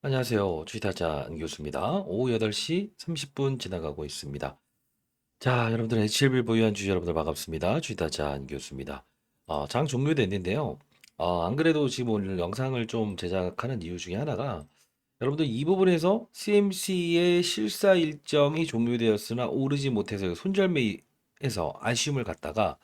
안녕하세요. 주식타자 안교수입니다. 오후 8시 30분 지나가고 있습니다. 자, 여러분들 HLB 보유한 주주 여러분들 반갑습니다. 주식타자 안교수입니다. 어, 장 종료됐는데요. 어, 안 그래도 지금 오늘 영상을 좀 제작하는 이유 중에 하나가 여러분들 이 부분에서 CMC의 실사 일정이 종료되었으나 오르지 못해서 손절매에서 아쉬움을 갖다가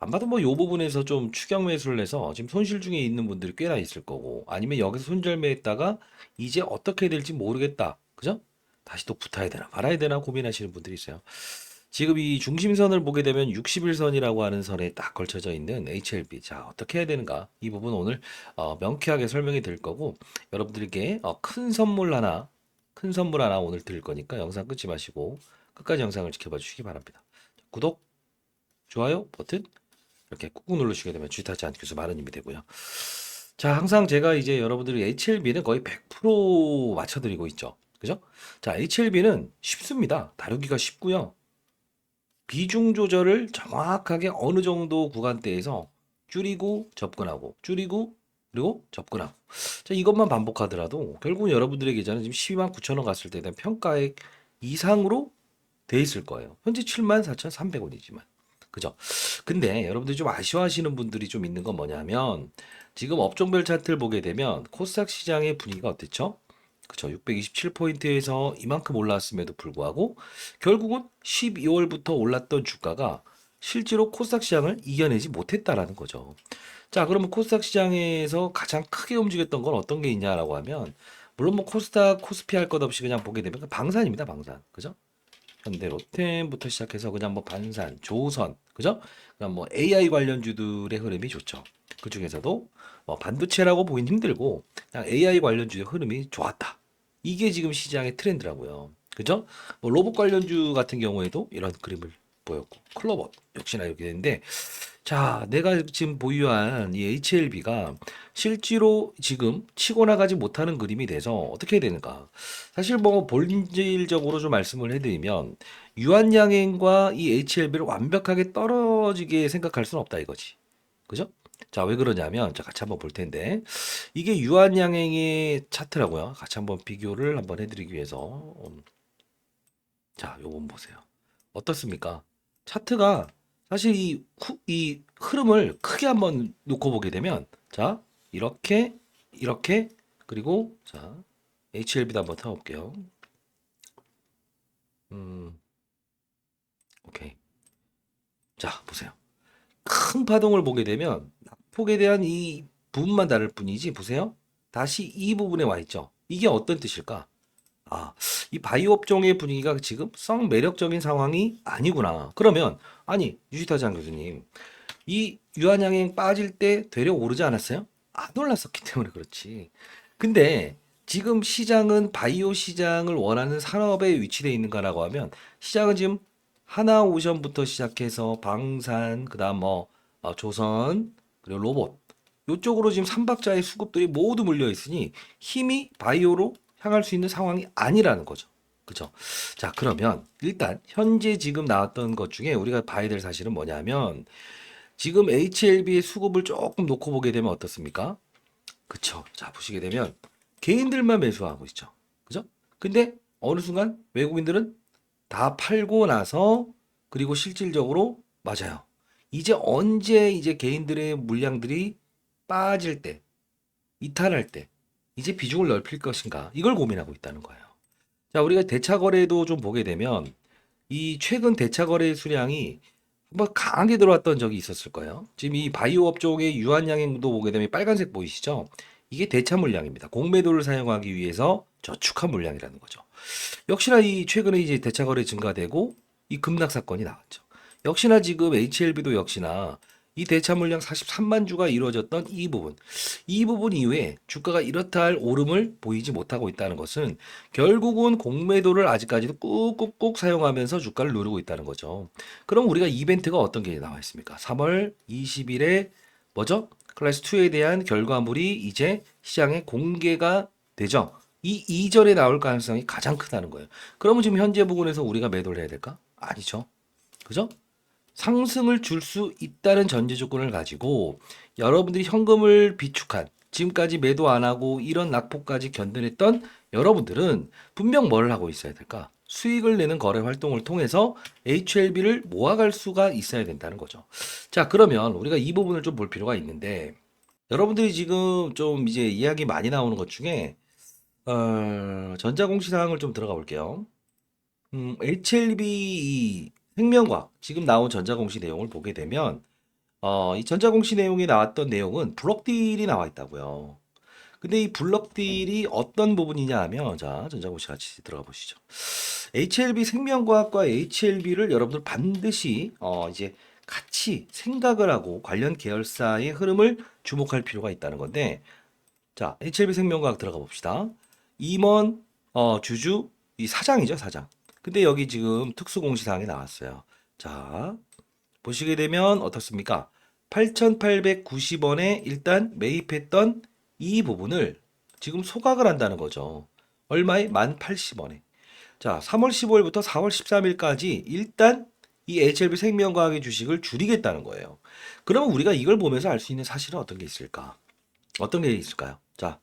안 봐도 뭐 요 부분에서 좀 추격 매수를 해서 지금 손실 중에 있는 분들이 꽤나 있을 거고 아니면 여기서 손절매했다가 이제 어떻게 될지 모르겠다. 그죠? 다시 또 붙어야 되나 말아야 되나 고민하시는 분들이 있어요. 지금 이 중심선을 보게 되면 60일선이라고 하는 선에 딱 걸쳐져 있는 HLB. 자, 어떻게 해야 되는가? 이 부분 오늘 어, 명쾌하게 설명이 될 거고 여러분들에게 어, 큰 선물 하나, 큰 선물 하나 오늘 드릴 거니까 영상 끊지 마시고 끝까지 영상을 지켜봐 주시기 바랍니다. 구독, 좋아요 버튼 이렇게 꾹꾹 누르시게 되면 주타지 않교수 많은 힘이 되고요. 자, 항상 제가 이제 여러분들이 HLB는 거의 100% 맞춰드리고 있죠. 그죠? 자, HLB는 쉽습니다. 다루기가 쉽고요. 비중 조절을 정확하게 어느 정도 구간대에서 줄이고 접근하고 줄이고 그리고 접근하고 자 이것만 반복하더라도 결국은 여러분들의 계좌는 지금 12만 9천 원 갔을 때 대한 평가액 이상으로 돼 있을 거예요. 현재 7만 4,300원이지만 그죠? 근데 여러분들이 좀 아쉬워하시는 분들이 좀 있는 건 뭐냐면 지금 업종별 차트를 보게 되면 코스닥 시장의 분위기가 어땠죠? 그쵸. 627포인트에서 이만큼 올랐음에도 불구하고 결국은 12월부터 올랐던 주가가 실제로 코스닥 시장을 이겨내지 못했다라는 거죠. 자, 그러면 코스닥 시장에서 가장 크게 움직였던 건 어떤 게 있냐라고 하면 물론 뭐 코스닥, 코스피 할 것 없이 그냥 보게 되면 방산입니다, 방산. 그죠? 현대 로템부터 시작해서 그냥 뭐 반산, 조선, 그죠? 그냥 뭐 AI 관련주들의 흐름이 좋죠. 그 중에서도 뭐 반도체라고 보긴 힘들고 그냥 AI 관련주의 흐름이 좋았다. 이게 지금 시장의 트렌드라고요. 그죠? 뭐 로봇 관련주 같은 경우에도 이런 그림을 보였고 클로버 역시나 이렇게 되는데 자, 내가 지금 보유한 이 HLB가 실제로 지금 치고 나가지 못하는 그림이 돼서 어떻게 해야 되는가? 사실 뭐 본질적으로 좀 말씀을 해드리면 유한양행과 이 HLB를 완벽하게 떨어지게 생각할 수는 없다 이거지. 그죠? 자, 왜 그러냐면 자, 같이 한번 볼 텐데 이게 유한양행의 차트라고요. 같이 한번 비교를 한번 해드리기 위해서 음. 자, 요건 보세요. 어떻습니까? 차트가 사실 이, 후, 이 흐름을 크게 한번 놓고 보게 되면 자 이렇게 이렇게 그리고 자 HLB도 한번 타볼게요. 음 오케이 자 보세요. 큰 파동을 보게 되면 낙폭에 대한 이 부분만 다를 뿐이지 보세요. 다시 이 부분에 와 있죠. 이게 어떤 뜻일까? 아, 이 바이오 업종의 분위기가 지금 썩 매력적인 상황이 아니구나. 그러면 아니 유시타 장 교수님 이 유한양행 빠질 때 되려 오르지 않았어요? 안 올랐었기 때문에 그렇지. 근데 지금 시장은 바이오 시장을 원하는 산업에 위치되어 있는가라고 하면 시장은 지금 하나 오션부터 시작해서 방산, 그다음 뭐 어, 조선 그리고 로봇 이쪽으로 지금 삼박자의 수급들이 모두 물려 있으니 힘이 바이오로 향할 수 있는 상황이 아니라는 거죠. 그죠? 자, 그러면 일단 현재 지금 나왔던 것 중에 우리가 봐야 될 사실은 뭐냐면 지금 HLB의 수급을 조금 놓고 보게 되면 어떻습니까? 그쵸. 자, 보시게 되면 개인들만 매수하고 있죠. 그죠? 근데 어느 순간 외국인들은 다 팔고 나서 그리고 실질적으로 맞아요. 이제 언제 이제 개인들의 물량들이 빠질 때, 이탈할 때, 이제 비중을 넓힐 것인가? 이걸 고민하고 있다는 거예요. 자, 우리가 대차 거래도 좀 보게 되면 이 최근 대차 거래 수량이 한번 강하게 들어왔던 적이 있었을 거예요. 지금 이 바이오 업종의 유한양행도 보게 되면 빨간색 보이시죠? 이게 대차 물량입니다. 공매도를 사용하기 위해서 저축한 물량이라는 거죠. 역시나 이 최근에 이제 대차 거래 증가되고 이 급락 사건이 나왔죠. 역시나 지금 HLB도 역시나 이 대차 물량 43만 주가 이루어졌던 이 부분, 이 부분 이후에 주가가 이렇다 할 오름을 보이지 못하고 있다는 것은 결국은 공매도를 아직까지도 꾹꾹꾹 사용하면서 주가를 누르고 있다는 거죠. 그럼 우리가 이벤트가 어떤 게 나와 있습니까? 3월 20일에 뭐죠? 클래스 2에 대한 결과물이 이제 시장에 공개가 되죠. 이 이전에 나올 가능성이 가장 크다는 거예요. 그러면 지금 현재 부분에서 우리가 매도를 해야 될까? 아니죠. 그죠? 상승을 줄 수 있다는 전제 조건을 가지고 여러분들이 현금을 비축한 지금까지 매도 안 하고 이런 낙폭까지 견뎌냈던 여러분들은 분명 뭘 하고 있어야 될까? 수익을 내는 거래 활동을 통해서 HLB를 모아갈 수가 있어야 된다는 거죠. 자, 그러면 우리가 이 부분을 좀 볼 필요가 있는데 여러분들이 지금 좀 이제 이야기 많이 나오는 것 중에 어, 전자공시 사항을 좀 들어가 볼게요. 음, HLB 이 생명과학 지금 나온 전자공시 내용을 보게 되면 어, 이 전자공시 내용에 나왔던 내용은 블록딜이 나와 있다고요. 근데 이 블록딜이 어떤 부분이냐 하면 자 전자공시 같이 들어가 보시죠. HLB 생명과학과 HLB를 여러분들 반드시 어, 이제 같이 생각을 하고 관련 계열사의 흐름을 주목할 필요가 있다는 건데 자 HLB 생명과학 들어가 봅시다. 임원 어, 주주 이 사장이죠 사장. 근데 여기 지금 특수공시사항이 나왔어요. 자 보시게 되면 어떻습니까? 8,890원에 일단 매입했던 이 부분을 지금 소각을 한다는 거죠. 얼마에? 1,080원에. 자, 3월 15일부터 4월 13일까지 일단 이 HLB 생명과학의 주식을 줄이겠다는 거예요. 그러면 우리가 이걸 보면서 알 수 있는 사실은 어떤 게 있을까? 어떤 게 있을까요? 자,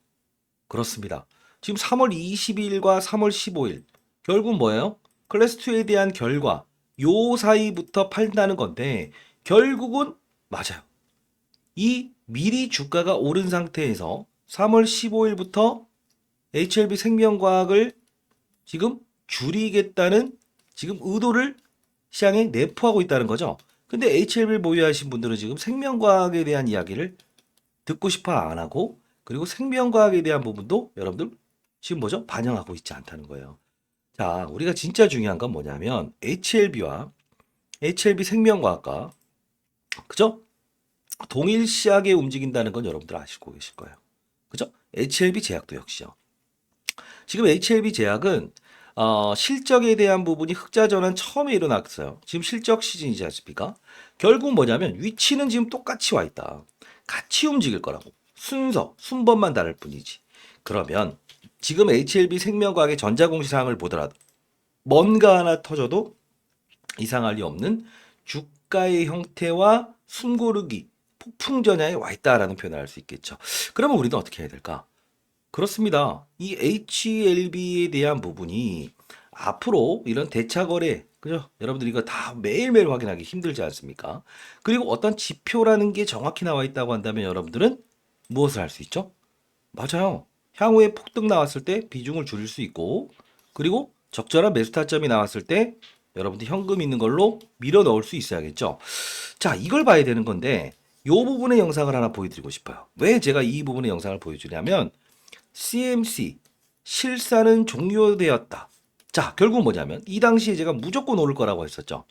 그렇습니다. 지금 3월 22일과 3월 15일 결국 뭐예요? 클래스 2에 대한 결과 요 사이부터 판다는 건데 결국은 맞아요. 이 미리 주가가 오른 상태에서 3월 15일부터 HLB 생명과학을 지금 줄이겠다는 지금 의도를 시장에 내포하고 있다는 거죠. 근데 HLB를 보유하신 분들은 지금 생명과학에 대한 이야기를 듣고 싶어 안 하고 그리고 생명과학에 대한 부분도 여러분들 지금 뭐죠? 반영하고 있지 않다는 거예요. 자, 우리가 진짜 중요한 건 뭐냐면 HLB와 HLB 생명과학과 그죠? 동일 시하게 움직인다는 건 여러분들 아시고 계실 거예요. 그죠? HLB 제약도 역시요. 지금 HLB 제약은 어, 실적에 대한 부분이 흑자 전환 처음에 일어났어요. 지금 실적 시즌이지 않습니까? 결국 뭐냐면 위치는 지금 똑같이 와 있다. 같이 움직일 거라고. 순서, 순번만 다를 뿐이지. 그러면 지금 HLB 생명과학의 전자공시사항을 보더라도 뭔가 하나 터져도 이상할 리 없는 주가의 형태와 숨고르기, 폭풍 전야에 와 있다라는 표현을 할 수 있겠죠. 그러면 우리는 어떻게 해야 될까? 그렇습니다. 이 HLB에 대한 부분이 앞으로 이런 대차 거래, 그죠? 여러분들 이거 다 매일매일 확인하기 힘들지 않습니까? 그리고 어떤 지표라는 게 정확히 나와 있다고 한다면 여러분들은 무엇을 할 수 있죠? 맞아요. 향후에 폭등 나왔을 때 비중을 줄일 수 있고, 그리고 적절한 매수 타점이 나왔을 때 여러분들 현금 있는 걸로 밀어 넣을 수 있어야겠죠. 자, 이걸 봐야 되는 건데, 요 부분의 영상을 하나 보여드리고 싶어요. 왜 제가 이 부분의 영상을 보여주냐면, CMC, 실사는 종료되었다. 자, 결국 뭐냐면, 이 당시에 제가 무조건 오를 거라고 했었죠.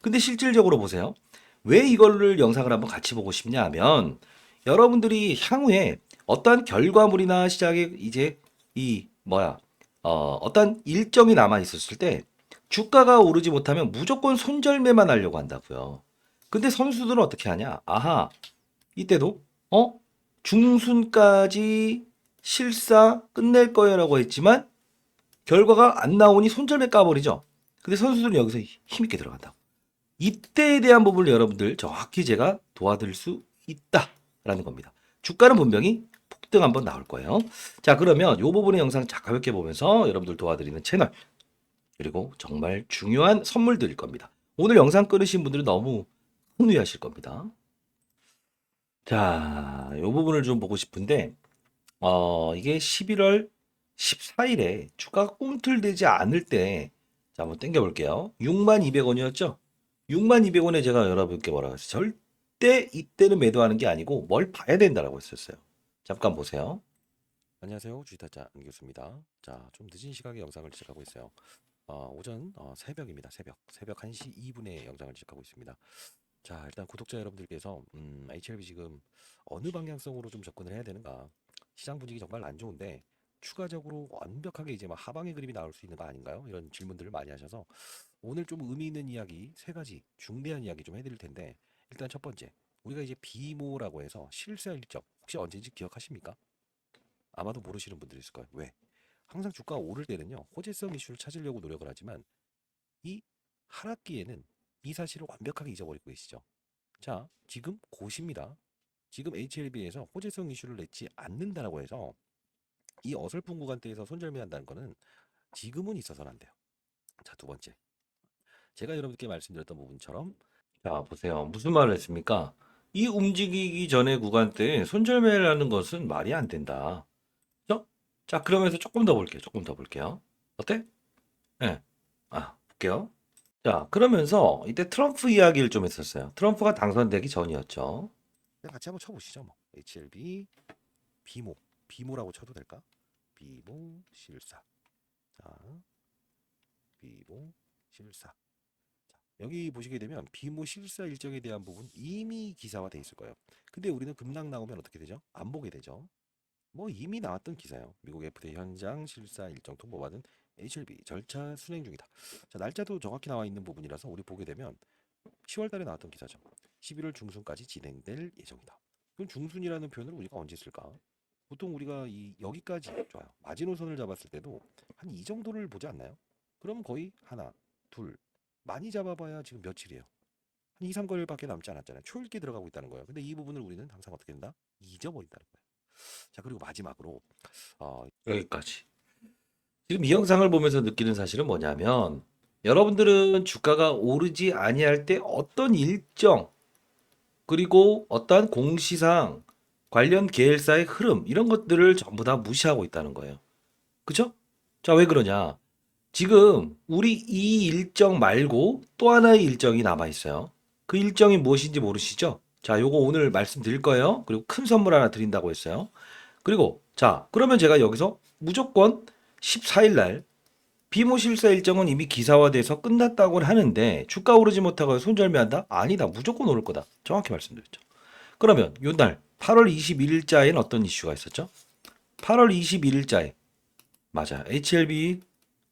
근데 실질적으로 보세요. 왜 이거를 영상을 한번 같이 보고 싶냐 하면, 여러분들이 향후에 어떠한 결과물이나 시작에 이제 이 뭐야 어, 어떤 일정이 남아 있었을 때 주가가 오르지 못하면 무조건 손절매만 하려고 한다고요. 근데 선수들은 어떻게 하냐? 아하, 이때도 어 중순까지 실사 끝낼 거예요라고 했지만 결과가 안 나오니 손절매 까버리죠. 근데 선수들은 여기서 힘있게 들어간다. 이때에 대한 부분을 여러분들 정확히 제가 도와드릴 수 있다라는 겁니다. 주가는 분명히 폭 등 한번 나올 거예요. 자, 그러면 이 부분의 영상 자 가볍게 보면서 여러분들 도와드리는 채널 그리고 정말 중요한 선물 드릴 겁니다. 오늘 영상 끊으신 분들은 너무 흥미하실 겁니다. 자, 이 부분을 좀 보고 싶은데 어, 이게 11월 14일에 주가가 꿈틀대지 않을 때 자, 한번 땡겨 볼게요. 62,200원이었죠? 62,200원에 제가 여러분께 뭐라고 했어요? 절대 이때는 매도하는 게 아니고 뭘 봐야 된다라고 했었어요. 잠깐 보세요. 안녕하세요. 주식타자 안 교수입니다. 자, 좀 늦은 시각에 영상을 시작하고 있어요. 어, 오전 어, 새벽입니다. 새벽. 새벽 1시 2분에 영상을 시작하고 있습니다. 자, 일단 구독자 여러분들께서 음, HLB 지금 어느 방향성으로 좀 접근을 해야 되는가? 시장 분위기 정말 안 좋은데 추가적으로 완벽하게 이제 막 하방의 그림이 나올 수 있는 거 아닌가요? 이런 질문들을 많이 하셔서 오늘 좀 의미 있는 이야기 세 가지 중대한 이야기 좀 해드릴 텐데 일단 첫 번째 우리가 이제 비모라고 해서 실세 일정 혹시 언제인지 기억하십니까? 아마도 모르시는 분들이 있을 거예요. 왜? 항상 주가가 오를 때는요 호재성 이슈를 찾으려고 노력을 하지만 이 하락기에는 이 사실을 완벽하게 잊어버리고 계시죠. 자 지금 고시입니다. 지금 HLB에서 호재성 이슈를 냈지 않는다라고 해서 이 어설픈 구간대에서 손절매한다는 거는 지금은 있어서는 안 돼요. 자, 두 번째. 제가 여러분께 말씀드렸던 부분처럼 자, 보세요. 무슨 말을 했습니까? 이 움직이기 전에 구간대에 손절매를 하는 것은 말이 안 된다. 그죠? 자, 그러면서 조금 더 볼게요. 조금 더 볼게요. 어때? 예. 아, 볼게요. 자, 그러면서 이때 트럼프 이야기를 좀 했었어요. 트럼프가 당선되기 전이었죠. 같이 한번 쳐보시죠. 뭐 HLB 비모 비모라고 쳐도 될까? 비모 실사. 자, 비모 실사. 자, 여기 보시게 되면 비모 실사 일정에 대한 부분 이미 기사화돼 있을 거예요. 근데 우리는 급락 나오면 어떻게 되죠? 안 보게 되죠. 뭐 이미 나왔던 기사예요. 미국 FDA 현장 실사 일정 통보받은 HLB 절차 순행 중이다. 자, 날짜도 정확히 나와 있는 부분이라서 우리 보게 되면 10월 달에 나왔던 기사죠. 11월 중순까지 진행될 예정이다. 그럼 중순이라는 표현을 우리가 언제 쓸까? 보통 우리가 이 여기까지 좋아요. 마지노선을 잡았을 때도 한 이 정도를 보지 않나요? 그럼 거의 하나, 둘, 많이 잡아봐야 지금 며칠이에요. 한 2, 3개월밖에 남지 않았잖아요. 초읽기 들어가고 있다는 거예요. 근데 이 부분을 우리는 항상 어떻게 된다? 잊어버린다는 거예요. 자, 그리고 마지막으로 어, 여기까지. 지금 이 영상을 보면서 느끼는 사실은 뭐냐면 여러분들은 주가가 오르지 아니할 때 어떤 일정 그리고 어떠한 공시상 관련 계열사의 흐름 이런 것들을 전부 다 무시하고 있다는 거예요. 그죠? 자, 왜 그러냐? 지금 우리 이 일정 말고 또 하나의 일정이 남아 있어요. 그 일정이 무엇인지 모르시죠? 자, 요거 오늘 말씀드릴 거예요. 그리고 큰 선물 하나 드린다고 했어요. 그리고 자, 그러면 제가 여기서 무조건 14일 날 비모실사 일정은 이미 기사화돼서 끝났다고 하는데 주가 오르지 못하고 손절매한다? 아니다. 무조건 오를 거다. 정확히 말씀드렸죠. 그러면 요날 8월 21일자에는 어떤 이슈가 있었죠? 8월 21일자에 맞아요. HLB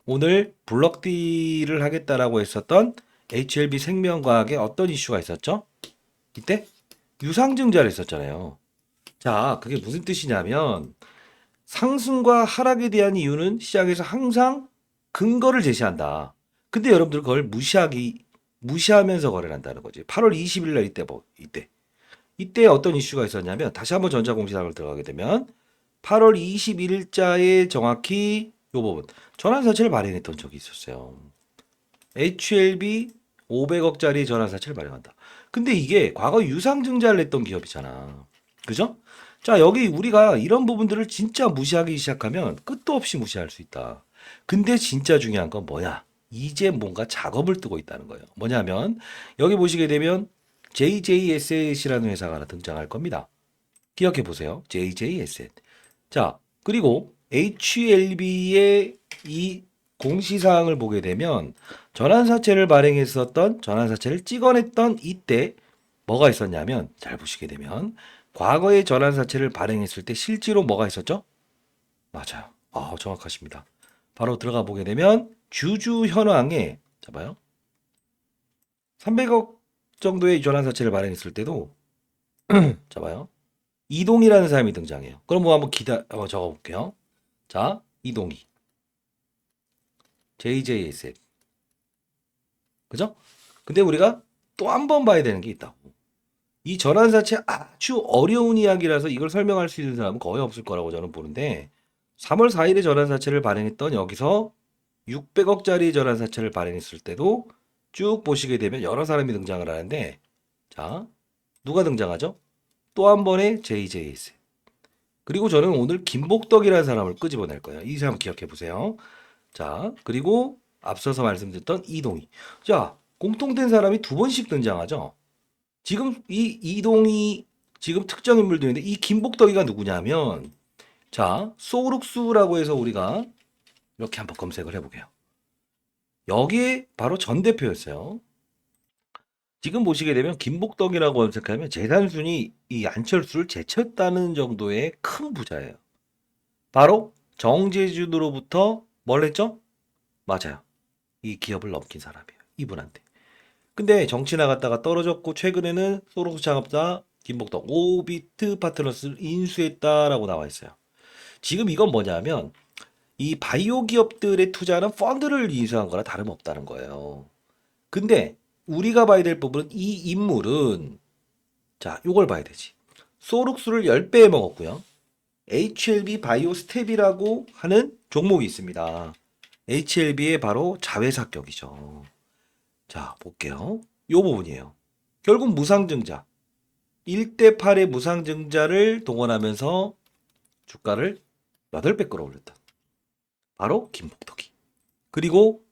오늘 블럭딜을 하겠다라고 했었던 HLB 생명과학에 어떤 이슈가 있었죠? 이때 유상증자를 했었잖아요. 자, 그게 무슨 뜻이냐면 상승과 하락에 대한 이유는 시장에서 항상 근거를 제시한다. 근데 여러분들 그걸 무시하기 무시하면서 거래를 한다는 거지. 8월 20일 날 이때 뭐 이때 이때 어떤 이슈가 있었냐면 다시 한번 전자공시상을 들어가게 되면 8월 21일자에 정확히 요 부분 전환사채를 발행했던 적이 있었어요. HLB 500억짜리 전환사채를 발행한다. 근데 이게 과거 유상증자를 냈던 기업이잖아. 그죠? 자, 여기 우리가 이런 부분들을 진짜 무시하기 시작하면 끝도 없이 무시할 수 있다. 근데 진짜 중요한 건 뭐야? 이제 뭔가 작업을 뜨고 있다는 거예요. 뭐냐면 여기 보시게 되면 JJ Asset이라는 회사가 하나 등장할 겁니다. 기억해 보세요. JJ Asset. 자, 그리고 HLB의 이 공시사항을 보게 되면 전환사채를 발행했었던 전환사채를 찍어냈던 이때 뭐가 있었냐면 잘 보시게 되면 과거에 전환사채를 발행했을 때 실제로 뭐가 있었죠? 맞아요. 아, 정확하십니다. 바로 들어가 보게 되면 주주 현황에 잡아요. 300억 정도의 전환사채를 발행했을 때도 잡아요. 이동이라는 사람이 등장해요. 그럼 뭐 한번 기다 한번 적어 볼게요. 자, 이동이. JJSF. 그죠? 근데 우리가 또 한 번 봐야 되는 게 있다고. 이 전환사채 아주 어려운 이야기라서 이걸 설명할 수 있는 사람은 거의 없을 거라고 저는 보는데 3월 4일에 전환사채를 발행했던 여기서 600억짜리 전환사채를 발행했을 때도 쭉 보시게 되면 여러 사람이 등장을 하는데 자 누가 등장하죠? 또 한 번의 JJS 그리고 저는 오늘 김복덕이라는 사람을 끄집어낼 거예요. 이 사람 기억해 보세요. 자 그리고 앞서서 말씀드렸던 이동희 자 공통된 사람이 두 번씩 등장하죠. 지금 이 이동희 지금 특정 인물도 있는데 이 김복덕이가 누구냐면 자 소룩수라고 해서 우리가 이렇게 한번 검색을 해 보게요. 여기에 바로 전 대표였어요. 지금 보시게 되면 김복덕이라고 검색하면 재산순이 이 안철수를 제쳤다는 정도의 큰 부자예요. 바로 정제준으로부터 뭘 했죠? 맞아요. 이 기업을 넘긴 사람이에요. 이분한테. 근데 정치 나갔다가 떨어졌고 최근에는 소록스 창업자 김복덕 오비트 파트너스를 인수했다라고 나와 있어요. 지금 이건 뭐냐면 이 바이오 기업들의 투자는 펀드를 인수한 거나 다름없다는 거예요. 근데 우리가 봐야 될 부분은 이 인물은 자, 요걸 봐야 되지. 소룩스를 10배 먹었고요. HLB 바이오 스텝이라고 하는 종목이 있습니다. HLB의 바로 자회사격이죠. 자, 볼게요. 요 부분이에요. 결국 무상증자. 1대 8의 무상증자를 동원하면서 주가를 8배 끌어올렸다. 바로 김복덕이. 그리고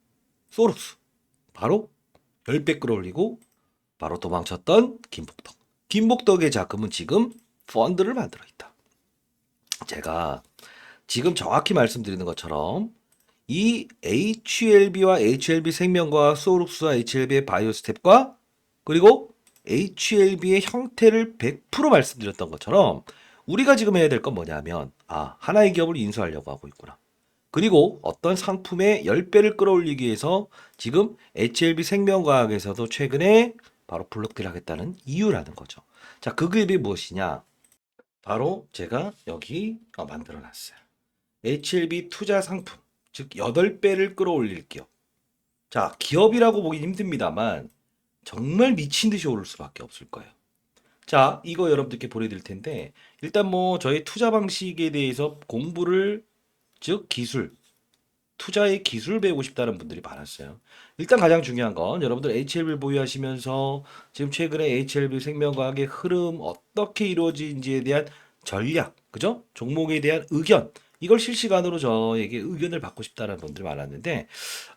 소룩스. 바로 10배 끌어올리고 바로 도망쳤던 김복덕. 김복덕의 자금은 지금 펀드를 만들어 있다. 제가 지금 정확히 말씀드리는 것처럼 이 HLB와 HLB 생명과 소룩스와 HLB의 바이오스텝과 그리고 HLB의 형태를 100% 말씀드렸던 것처럼 우리가 지금 해야 될 건 뭐냐면 아 하나의 기업을 인수하려고 하고 있구나. 그리고 어떤 상품의 10배를 끌어올리기 위해서 지금 HLB 생명과학에서도 최근에 바로 블록딜 하겠다는 이유라는 거죠. 자, 그 기업이 무엇이냐? 바로 제가 여기 어, 만들어 놨어요. HLB 투자 상품, 즉 8배를 끌어올릴 기업. 자, 기업이라고 보기 힘듭니다만 정말 미친 듯이 오를 수밖에 없을 거예요. 자, 이거 여러분들께 보내드릴 텐데 일단 뭐 저희 투자 방식에 대해서 공부를 즉 기술, 투자의 기술 배우고 싶다는 분들이 많았어요. 일단 가장 중요한 건 여러분들 HLB를 보유하시면서 지금 최근에 HLB 생명과학의 흐름 어떻게 이루어지는지에 대한 전략, 그죠? 종목에 대한 의견, 이걸 실시간으로 저에게 의견을 받고 싶다는 분들이 많았는데,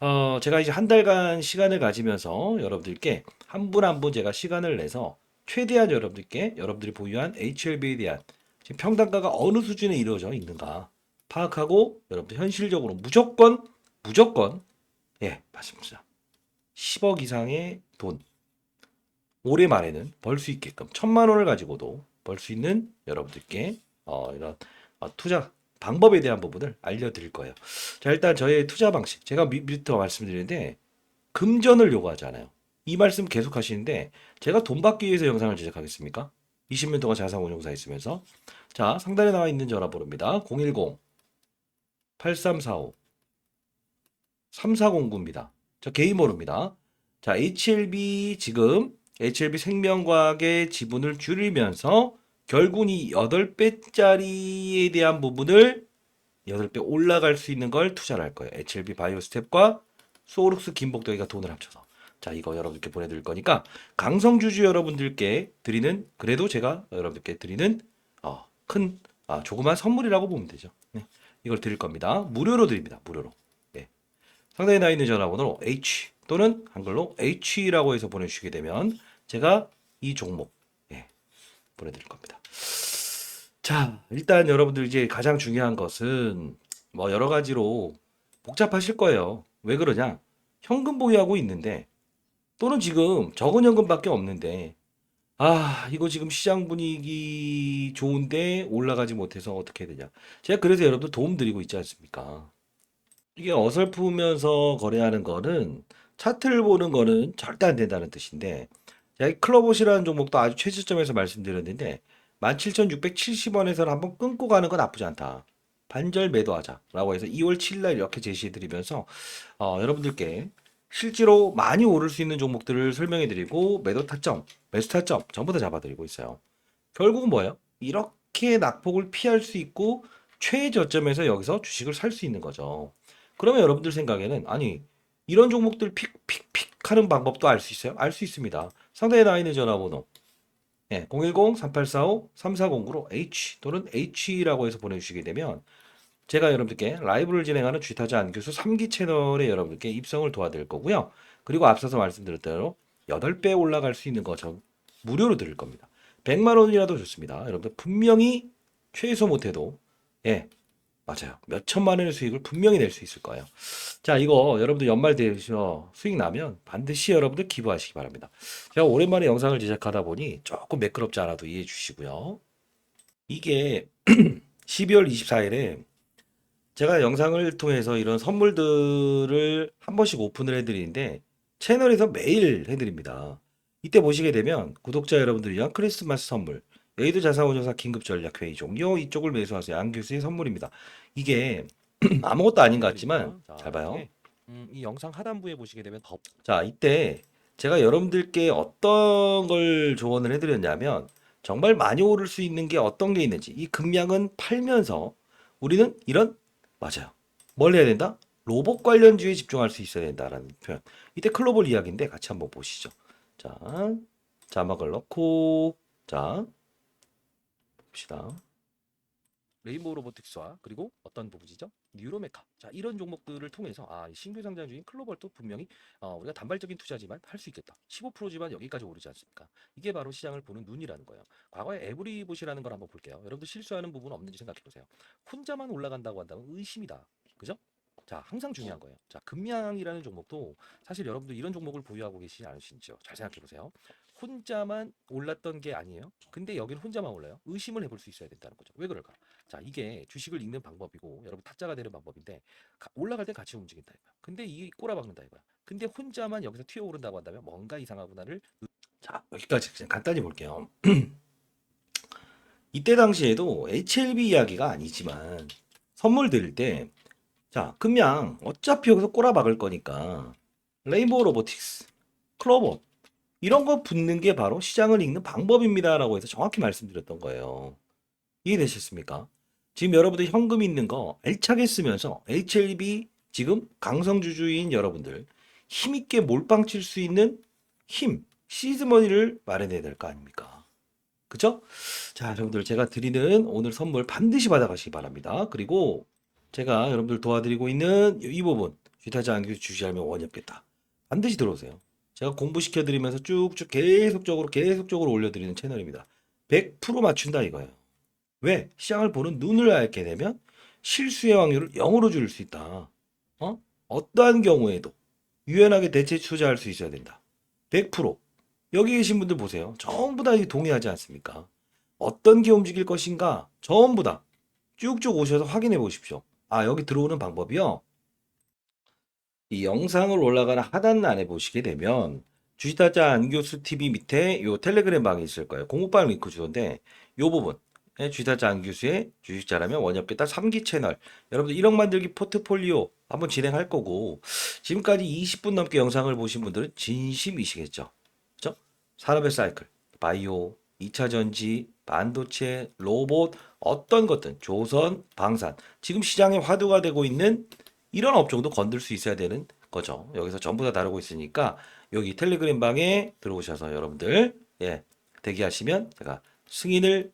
어, 제가 이제 한 달간 시간을 가지면서 여러분들께 한 분 한분 제가 시간을 내서 최대한 여러분들께 여러분들이 보유한 HLB에 대한 지금 평단가가 어느 수준에 이루어져 있는가 파악하고 여러분들 현실적으로 무조건 무조건 예 맞습니다. 10억 이상의 돈 올해 말에는 벌 수 있게끔 천만 원을 가지고도 벌 수 있는 여러분들께 어, 이런 어, 투자 방법에 대한 부분을 알려드릴 거예요. 자 일단 저의 투자 방식 제가 미- 밑부터 말씀드리는데 금전을 요구하잖아요. 이 말씀 계속 하시는데 제가 돈 받기 위해서 영상을 제작하겠습니까? 20년 동안 자산운용사 있으면서 자 상단에 나와 있는 전화번호입니다. 010 8345 3409입니다. 자, 개인번호입니다. 자, HLB 지금 HLB 생명과학의 지분을 줄이면서 결국 이 8배짜리에 대한 부분을 8배 올라갈 수 있는 걸 투자를 할 거예요. HLB 바이오스텝과 소룩스 김복덕이가 돈을 합쳐서. 자, 이거 여러분들께 보내드릴 거니까 강성주주 여러분들께 드리는 그래도 제가 여러분들께 드리는 어, 큰 아, 조그만 선물이라고 보면 되죠. 네. 이걸 드릴 겁니다. 무료로 드립니다. 무료로. 예. 상단에 나 있는 전화번호로 H 또는 한글로 H라고 해서 보내주시게 되면 제가 이 종목 예, 보내드릴 겁니다. 자, 일단 여러분들 이제 가장 중요한 것은 뭐 여러 가지로 복잡하실 거예요. 왜 그러냐? 현금 보유하고 있는데 또는 지금 적은 현금밖에 없는데 아, 이거 지금 시장 분위기 좋은데 올라가지 못해서 어떻게 해야 되냐. 제가 그래서 여러분들 도움 드리고 있지 않습니까? 이게 어설프면서 거래하는 거는 차트를 보는 거는 절대 안 된다는 뜻인데 제가 이 클럽옷이라는 종목도 아주 최저점에서 말씀드렸는데 17,670원에서는 한번 끊고 가는 건 나쁘지 않다. 반절 매도하자라고 해서 2월 7일 날 이렇게 제시해 드리면서 어, 여러분들께 실제로 많이 오를 수 있는 종목들을 설명해 드리고 매도 타점, 매수 타점 전부 다 잡아 드리고 있어요. 결국은 뭐예요? 이렇게 낙폭을 피할 수 있고 최저점에서 여기서 주식을 살 수 있는 거죠. 그러면 여러분들 생각에는 아니 이런 종목들 픽픽픽 하는 방법도 알 수 있어요? 알 수 있습니다. 나와 있는 전화번호 예, 010-3845-3409로 H 또는 H라고 해서 보내주시게 되면 제가 여러분들께 라이브를 진행하는 쥐타자 안교수 3기 채널에 여러분들께 입성을 도와드릴 거고요. 그리고 앞서서 말씀드렸 대로 8배 올라갈 수 있는 거 저 무료로 드릴 겁니다. 100만 원이라도 좋습니다. 여러분들 분명히 최소 못해도 예 맞아요. 몇 천만 원의 수익을 분명히 낼 수 있을 거예요. 자, 이거 여러분들 연말 되셔 수익 나면 반드시 여러분들 기부하시기 바랍니다. 제가 오랜만에 영상을 제작하다 보니 조금 매끄럽지 않아도 이해해 주시고요. 이게 12월 24일에 제가 영상을 통해서 이런 선물들을 한 번씩 오픈을 해드리는데 채널에서 매일 해드립니다. 이때 보시게 되면 구독자 여러분들 위한 크리스마스 선물 여의도 자산운용사 긴급 전략 회의 종료 이쪽을 매수하세요. 안 교수의 선물입니다. 이게 아무것도 아닌 것 같지만 자, 잘 봐요. 음, 이 영상 하단부에 보시게 되면 더 자, 이때 제가 여러분들께 어떤 걸 조언을 해드렸냐면 정말 많이 오를 수 있는 게 어떤 게 있는지 이 금량은 팔면서 우리는 이런 맞아요. 뭘 해야 된다? 로봇 관련주에 집중할 수 있어야 된다라는 표현. 이때 클로벌 이야기인데 같이 한번 보시죠. 자, 자막을 넣고 자 봅시다. 레인보우 로보틱스와 그리고 어떤 부분이죠? 뉴로메카. 자, 이런 종목들을 통해서 아, 이 신규 상장주인 클로벌도 분명히 어, 우리가 단발적인 투자지만 할 수 있겠다. 15%지만 여기까지 오르지 않습니까? 이게 바로 시장을 보는 눈이라는 거예요. 과거에 에브리봇이라는 걸 한번 볼게요. 여러분들 실수하는 부분 없는지 생각해 보세요. 혼자만 올라간다고 한다면 의심이다. 그죠? 자, 항상 중요한 거예요. 자, 금양이라는 종목도 사실 여러분들 이런 종목을 보유하고 계시지 않으신지요? 잘 생각해 보세요. 혼자만 올랐던 게 아니에요. 근데 여기는 혼자만 올라요. 의심을 해볼 수 있어야 된다는 거죠. 왜 그럴까? 자, 이게 주식을 읽는 방법이고 여러분 타짜가 되는 방법인데 가- 올라갈 땐 같이 움직인다 이거야. 근데 이 꼬라박는다 이거야. 근데 혼자만 여기서 튀어 오른다고 한다면 뭔가 이상하구나를 자, 여기까지 그냥 간단히 볼게요. 이때 당시에도 HLB 이야기가 아니지만 선물 드릴 때 자, 금양 어차피 여기서 꼬라 박을 거니까 레인보우 로보틱스, 클로버 이런 거 붙는 게 바로 시장을 읽는 방법입니다라고 해서 정확히 말씀드렸던 거예요. 이해되셨습니까? 지금 여러분들 현금 있는 거 알차게 쓰면서 HLB 지금 강성주주인 여러분들 힘있게 몰빵 칠 수 있는 힘, 시즈머니를 마련해야 될 거 아닙니까? 그죠? 자, 여러분들 제가 드리는 오늘 선물 반드시 받아가시기 바랍니다. 그리고 제가 여러분들 도와드리고 있는 이 부분 쥐타자 안교 주시하면 원이 없겠다. 반드시 들어오세요. 제가 공부시켜드리면서 쭉쭉 계속적으로 계속적으로 올려드리는 채널입니다. 100% 맞춘다 이거예요. 왜? 시장을 보는 눈을 알게 되면 실수의 확률을 0으로 줄일 수 있다. 어? 어떠한 경우에도 유연하게 대체 투자할 수 있어야 된다. 100%. 여기 계신 분들 보세요. 전부 다 동의하지 않습니까? 어떤 게 움직일 것인가? 전부 다 쭉쭉 오셔서 확인해 보십시오. 아, 여기 들어오는 방법이요. 이 영상을 올라가는 하단란에 보시게 되면 주식타짜 안교수 TV 밑에 요 텔레그램 방이 있을 거예요. 공부방 링크 주소인데 요 부분 예, 주식타짜 안교수의 주식자라면 원엽겠다 3기 채널 여러분들 1억 만들기 포트폴리오 한번 진행할 거고 지금까지 20분 넘게 영상을 보신 분들은 진심이시겠죠. 그죠? 산업의 사이클, 바이오, 2차 전지, 반도체, 로봇 어떤 것든 조선, 방산 지금 시장에 화두가 되고 있는 이런 업종도 건들 수 있어야 되는 거죠. 여기서 전부 다 다루고 있으니까 여기 텔레그램 방에 들어오셔서 여러분들 예 대기하시면 제가 승인을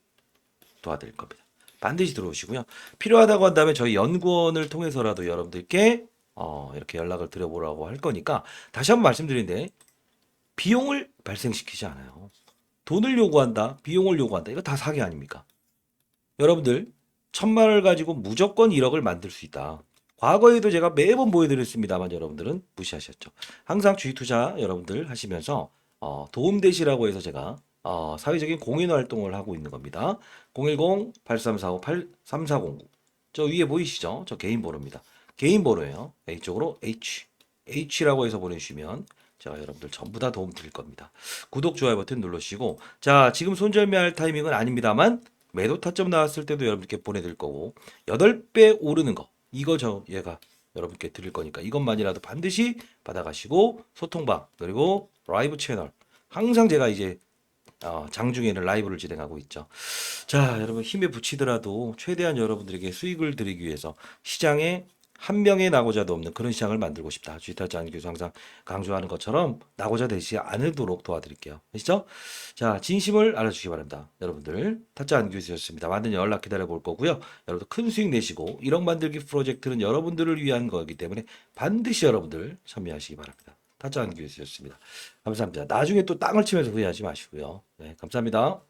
도와드릴 겁니다. 반드시 들어오시고요. 필요하다고 한다면 저희 연구원을 통해서라도 여러분들께 어, 이렇게 연락을 드려보라고 할 거니까 다시 한번 말씀드리는데 비용을 발생시키지 않아요. 돈을 요구한다, 비용을 요구한다. 이거 다 사기 아닙니까? 여러분들 천만 원을 가지고 무조건 1억을 만들 수 있다. 과거에도 제가 매번 보여드렸습니다만 여러분들은 무시하셨죠. 항상 주식 투자 여러분들 하시면서 어, 도움 되시라고 해서 제가 어, 사회적인 공인 활동을 하고 있는 겁니다. 010-8345-8349. 저 위에 보이시죠? 저 개인 번호입니다. 개인 번호예요. A쪽으로 H. H라고 해서 보내주시면 제가 여러분들 전부 다 도움 드릴 겁니다. 구독, 좋아요 버튼 눌러주시고 자 지금 손절매할 타이밍은 아닙니다만 매도 타점 나왔을 때도 여러분께 보내드릴 거고 8배 오르는 거 이거 저 얘가 여러분께 드릴 거니까 이것만이라도 반드시 받아가시고 소통방 그리고 라이브 채널 항상 제가 이제 어, 장중에는 라이브를 진행하고 있죠. 자, 여러분 힘에 부치더라도 최대한 여러분들에게 수익을 드리기 위해서 시장에 한 명의 나고자도 없는 그런 시장을 만들고 싶다. 안 교수 항상 강조하는 것처럼 나고자 되지 않도록 도와드릴게요. 아시죠? 자, 진심을 알아주시기 바랍니다. 여러분들 타짜 안 교수였습니다. 많은 연락 기다려 볼 거고요. 여러분들 큰 수익 내시고 1억 만들기 프로젝트는 여러분들을 위한 거기 때문에 반드시 여러분들 참여하시기 바랍니다. 타짜 안 교수였습니다. 감사합니다. 나중에 또 땅을 치면서 후회하지 마시고요. 네, 감사합니다.